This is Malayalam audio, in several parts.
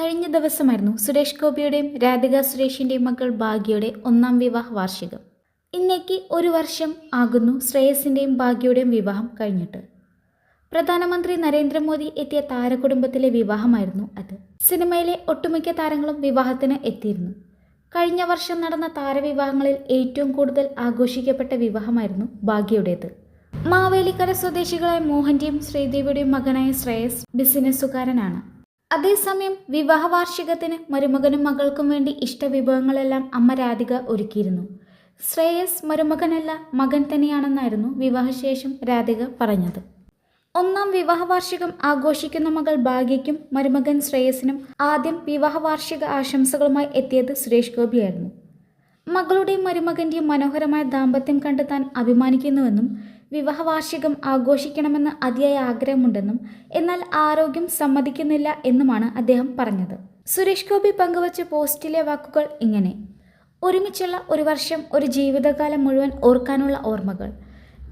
കഴിഞ്ഞ ദിവസമായിരുന്നു സുരേഷ് ഗോപിയുടെയും രാധിക സുരേഷിന്റെയും മകൾ ഭാഗ്യയുടെ ഒന്നാം വിവാഹ വാർഷികം. ഇന്നേക്ക് ഒരു വർഷം ആകുന്നു ശ്രേയസിന്റെയും ഭാഗ്യയുടെയും വിവാഹം കഴിഞ്ഞിട്ട്. പ്രധാനമന്ത്രി നരേന്ദ്രമോദി എത്തിയ താരകുടുംബത്തിലെ വിവാഹമായിരുന്നു അത്. സിനിമയിലെ ഒട്ടുമിക്ക താരങ്ങളും വിവാഹത്തിന് എത്തിയിരുന്നു. കഴിഞ്ഞ വർഷം നടന്ന താരവിവാഹങ്ങളിൽ ഏറ്റവും കൂടുതൽ ആഘോഷിക്കപ്പെട്ട വിവാഹമായിരുന്നു ഭാഗ്യയുടേത്. മാവേലിക്കര സ്വദേശികളായ മോഹന്റെയും ശ്രീദേവിയുടെയും മകനായ ശ്രേയസ് ബിസിനസ്സുകാരനാണ്. അതേസമയം വിവാഹവാർഷികത്തിന് മരുമകനും മകൾക്കും വേണ്ടി ഇഷ്ടവിഭവങ്ങളെല്ലാം അമ്മ രാധിക ഒരുക്കിയിരുന്നു. ശ്രേയസ് മരുമകനല്ല മകൻ തന്നെയാണെന്നായിരുന്നു വിവാഹശേഷം രാധിക പറഞ്ഞത്. ഒന്നാം വിവാഹവാർഷികം ആഘോഷിക്കുന്ന മകൾ ഭാഗ്യയ്ക്കും മരുമകൻ ശ്രേയസിനും ആദ്യം വിവാഹവാർഷിക ആശംസകളുമായി എത്തിയത് സുരേഷ് ഗോപിയായിരുന്നു. മകളുടെയും മരുമകന്റെയും മനോഹരമായ ദാമ്പത്യം കണ്ട് താൻ അഭിമാനിക്കുന്നുവെന്നും വിവാഹ വാർഷികം ആഘോഷിക്കണമെന്ന് അതിയായ ആഗ്രഹമുണ്ടെന്നും എന്നാൽ ആരോഗ്യം സമ്മതിക്കുന്നില്ല എന്നുമാണ് അദ്ദേഹം പറഞ്ഞത്. സുരേഷ് ഗോപി പങ്കുവച്ച പോസ്റ്റിലെ വാക്കുകൾ ഇങ്ങനെ. ഒരുമിച്ചുള്ള ഒരു വർഷം ഒരു ജീവിതകാലം മുഴുവൻ ഓർക്കാനുള്ള ഓർമ്മകൾ.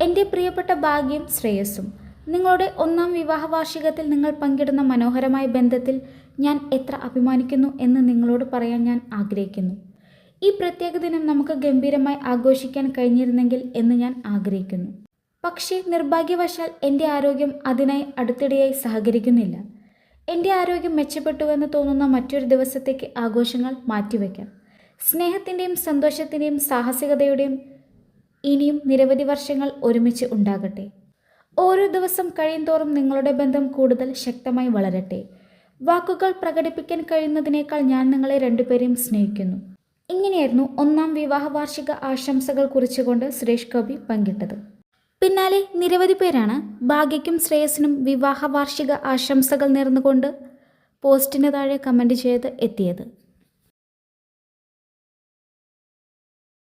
എന്റെ പ്രിയപ്പെട്ട ഭാഗ്യം ശ്രേയസ്സും. നിങ്ങളുടെ ഒന്നാം വിവാഹ വാർഷികത്തിൽ നിങ്ങൾ പങ്കിടുന്ന മനോഹരമായ ബന്ധത്തിൽ ഞാൻ എത്ര അഭിമാനിക്കുന്നു എന്ന് നിങ്ങളോട് പറയാൻ ഞാൻ ആഗ്രഹിക്കുന്നു. ഈ പ്രത്യേക ദിനം നമുക്ക് ഗംഭീരമായി ആഘോഷിക്കാൻ കഴിഞ്ഞിരുന്നെങ്കിൽ എന്ന് ഞാൻ ആഗ്രഹിക്കുന്നു. പക്ഷേ നിർഭാഗ്യവശാൽ എന്റെ ആരോഗ്യം അതിനായി അടുത്തിടെയായി സഹകരിക്കുന്നില്ല. എന്റെ ആരോഗ്യം മെച്ചപ്പെട്ടുവെന്ന് തോന്നുന്ന മറ്റൊരു ദിവസത്തേക്ക് ആഘോഷങ്ങൾ മാറ്റിവെക്കാം സ്നേഹത്തിന്റെയും സന്തോഷത്തിന്റെയും സാഹസികതയുടെയും ഇനിയും നിരവധി വർഷങ്ങൾ ഒരുമിച്ച് ഉണ്ടാകട്ടെ. ഓരോ ദിവസം കഴിയുന്തോറും നിങ്ങളുടെ ബന്ധം കൂടുതൽ ശക്തമായി വളരട്ടെ. വാക്കുകൾ പ്രകടിപ്പിക്കാൻ കഴിയുന്നതിനേക്കാൾ ഞാൻ നിങ്ങളെ രണ്ടുപേരെയും സ്നേഹിക്കുന്നു. ഇങ്ങനെയായിരുന്നു ഒന്നാം വിവാഹ വാർഷിക ആശംസകൾ കുറിച്ചുകൊണ്ട് സുരേഷ് ഗോപി പങ്കിട്ടത്. പിന്നാലെ നിരവധി പേരാണ് ഭാഗ്യയ്ക്കും ശ്രേയസിനും വിവാഹ വാർഷിക ആശംസകൾ നേർന്നുകൊണ്ട് പോസ്റ്റിന് താഴെ കമന്റ് ചെയ്ത് എത്തിയത്.